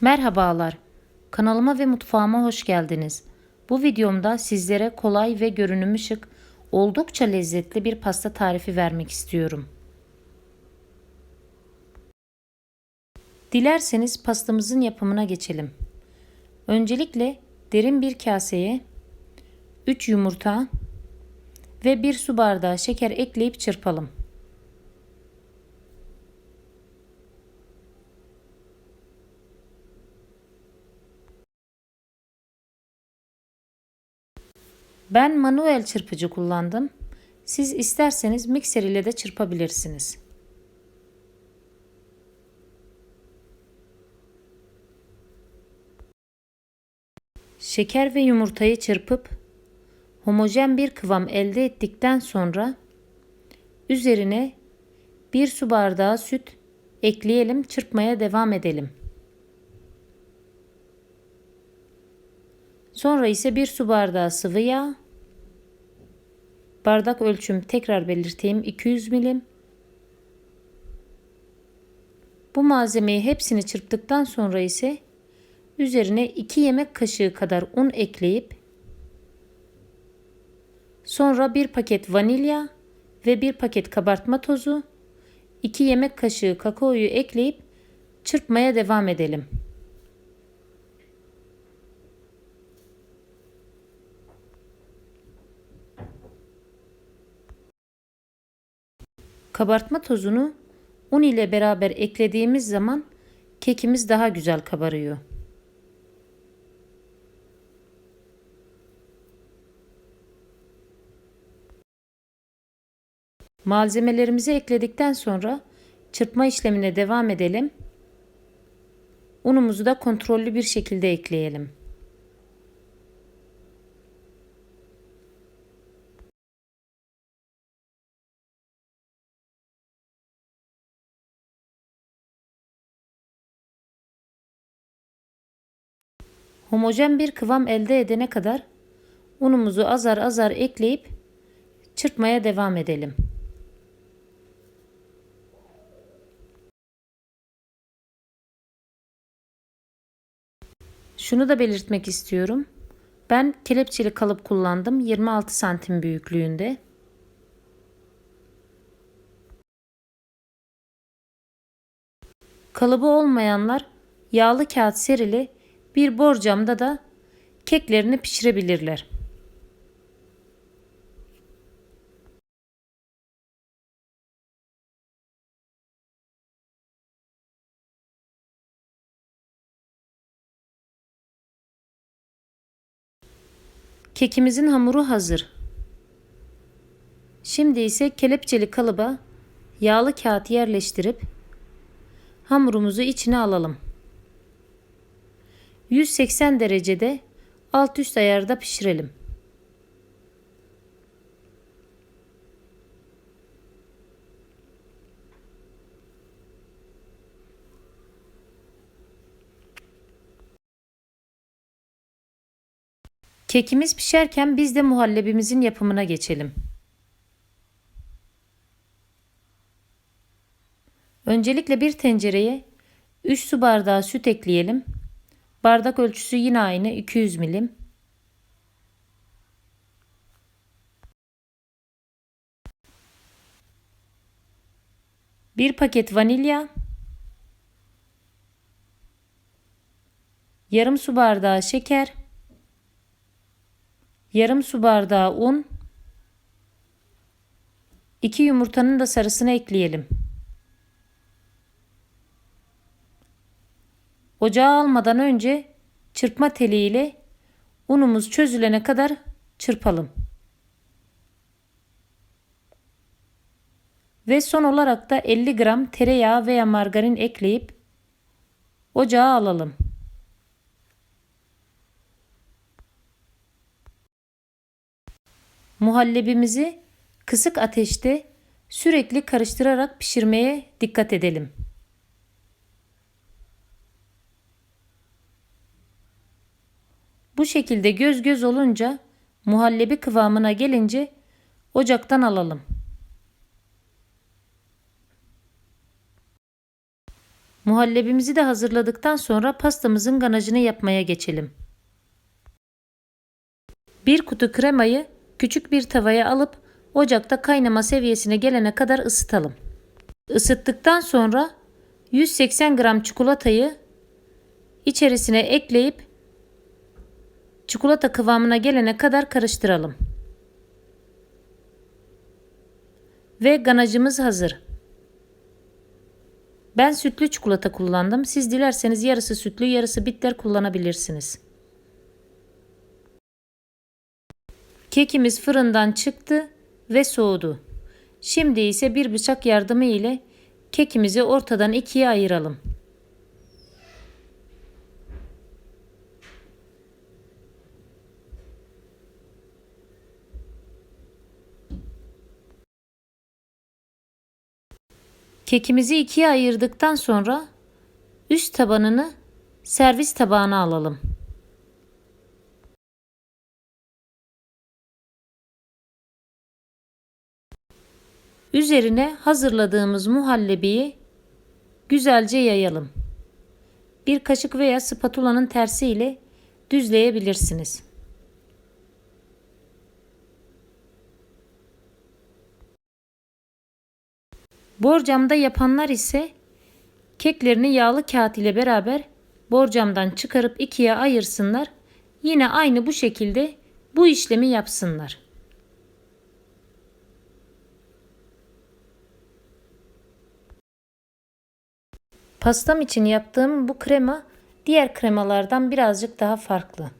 Merhabalar. Kanalıma ve mutfağıma hoş geldiniz. Bu videomda sizlere kolay ve görünümü şık, oldukça lezzetli bir pasta tarifi vermek istiyorum. Dilerseniz pastamızın yapımına geçelim. Öncelikle derin bir kaseye 3 yumurta ve 1 su bardağı şeker ekleyip çırpalım. Ben manuel çırpıcı kullandım. Siz isterseniz mikser ile de çırpabilirsiniz. Şeker ve yumurtayı çırpıp homojen bir kıvam elde ettikten sonra üzerine bir su bardağı süt ekleyelim, çırpmaya devam edelim. Sonra ise bir su bardağı sıvı yağ, bardak ölçüm tekrar belirteyim 200 milim. Bu malzemeyi hepsini çırptıktan sonra ise üzerine 2 yemek kaşığı kadar un ekleyip sonra bir paket vanilya ve bir paket kabartma tozu, 2 yemek kaşığı kakaoyu ekleyip çırpmaya devam edelim. Kabartma tozunu un ile beraber eklediğimiz zaman kekimiz daha güzel kabarıyor. Malzemelerimizi ekledikten sonra çırpma işlemine devam edelim. Unumuzu da kontrollü bir şekilde ekleyelim. Homojen bir kıvam elde edene kadar unumuzu azar azar ekleyip çırpmaya devam edelim. Şunu da belirtmek istiyorum. Ben kelepçeli kalıp kullandım. 26 santim büyüklüğünde. Kalıbı olmayanlar yağlı kağıt serili bir borcamda da keklerini pişirebilirler. Kekimizin hamuru hazır. Şimdi ise kelepçeli kalıba yağlı kağıt yerleştirip hamurumuzu içine alalım. 180 derecede alt üst ayarda pişirelim. Kekimiz pişerken biz de muhallebimizin yapımına geçelim. Öncelikle bir tencereye 3 su bardağı süt ekleyelim. Bardak ölçüsü yine aynı 200 milim. Bir paket vanilya. Yarım su bardağı şeker. Yarım su bardağı un. 2 yumurtanın da sarısını ekleyelim. Ocağa almadan önce çırpma teliyle unumuz çözülene kadar çırpalım. Ve son olarak da 50 gram tereyağı veya margarin ekleyip ocağa alalım. Muhallebimizi kısık ateşte sürekli karıştırarak pişirmeye dikkat edelim. Bu şekilde göz göz olunca muhallebi kıvamına gelince ocaktan alalım. Muhallebimizi de hazırladıktan sonra pastamızın ganajını yapmaya geçelim. Bir kutu kremayı küçük bir tavaya alıp ocakta kaynama seviyesine gelene kadar ısıtalım. Isıttıktan sonra 180 gram çikolatayı içerisine ekleyip çikolata kıvamına gelene kadar karıştıralım. Ve ganajımız hazır. Ben sütlü çikolata kullandım. Siz dilerseniz yarısı sütlü, yarısı bitter kullanabilirsiniz. Kekimiz fırından çıktı ve soğudu. Şimdi ise bir bıçak yardımı ile kekimizi ortadan ikiye ayıralım. Kekimizi ikiye ayırdıktan sonra üst tabanını servis tabağına alalım. Üzerine hazırladığımız muhallebiyi güzelce yayalım. Bir kaşık veya spatulanın tersi ile düzleyebilirsiniz. Borcamda yapanlar ise keklerini yağlı kağıt ile beraber borcamdan çıkarıp ikiye ayırsınlar. Yine aynı bu şekilde bu işlemi yapsınlar. Pastam için yaptığım bu krema diğer kremalardan birazcık daha farklı.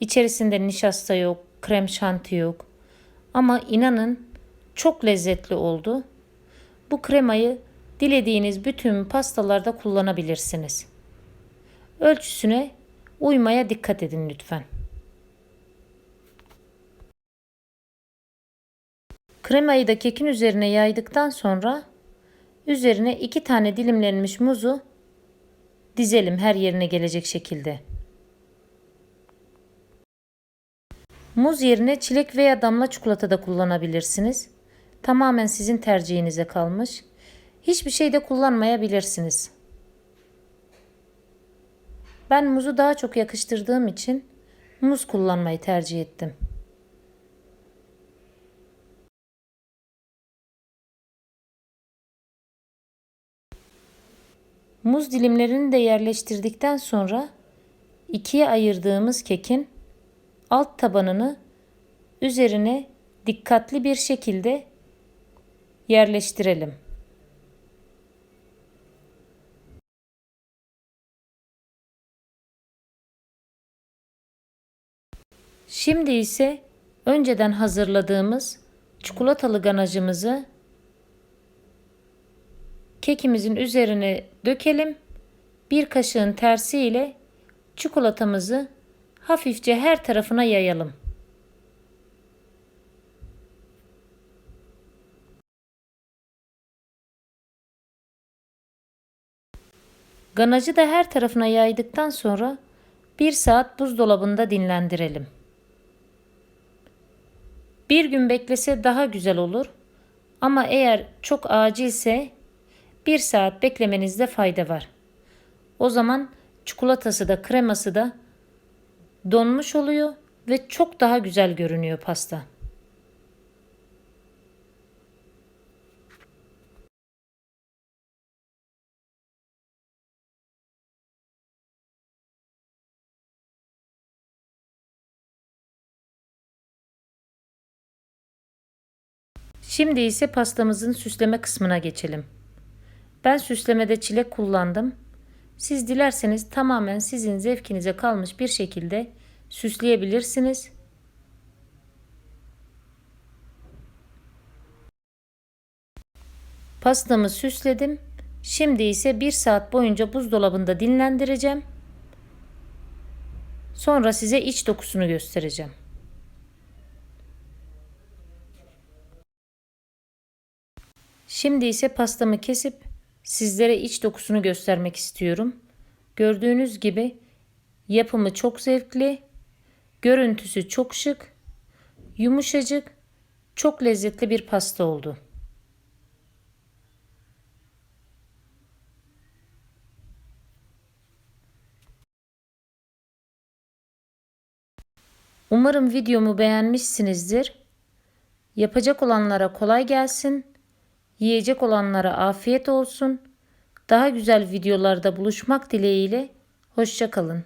İçerisinde nişasta yok, krem şanti yok. Ama inanın çok lezzetli oldu. Bu kremayı dilediğiniz bütün pastalarda kullanabilirsiniz. Ölçüsüne uymaya dikkat edin lütfen. Kremayı da kekin üzerine yaydıktan sonra üzerine iki tane dilimlenmiş muzu dizelim her yerine gelecek şekilde. Muz yerine çilek veya damla çikolata da kullanabilirsiniz. Tamamen sizin tercihinize kalmış. Hiçbir şey de kullanmayabilirsiniz. Ben muzu daha çok yakıştırdığım için muz kullanmayı tercih ettim. Muz dilimlerini de yerleştirdikten sonra ikiye ayırdığımız kekin alt tabanını üzerine dikkatli bir şekilde yerleştirelim. Şimdi ise önceden hazırladığımız çikolatalı ganajımızı kekimizin üzerine dökelim. Bir kaşığın tersi ile çikolatamızı hafifçe her tarafına yayalım. Ganajı da her tarafına yaydıktan sonra bir saat buzdolabında dinlendirelim. Bir gün beklese daha güzel olur. Ama eğer çok acilse bir saat beklemenizde fayda var. O zaman çikolatası da kreması da donmuş oluyor ve çok daha güzel görünüyor pasta. Şimdi ise pastamızın süsleme kısmına geçelim. Ben süslemede çilek kullandım. Siz dilerseniz tamamen sizin zevkinize kalmış bir şekilde süsleyebilirsiniz. Pastamı süsledim. Şimdi ise bir saat boyunca buzdolabında dinlendireceğim. Sonra size iç dokusunu göstereceğim. Şimdi ise pastamı kesip sizlere iç dokusunu göstermek istiyorum. Gördüğünüz gibi yapımı çok zevkli, görüntüsü çok şık, yumuşacık, çok lezzetli bir pasta oldu. Umarım videomu beğenmişsinizdir. Yapacak olanlara kolay gelsin. Yiyecek olanlara afiyet olsun. Daha güzel videolarda buluşmak dileğiyle. Hoşçakalın.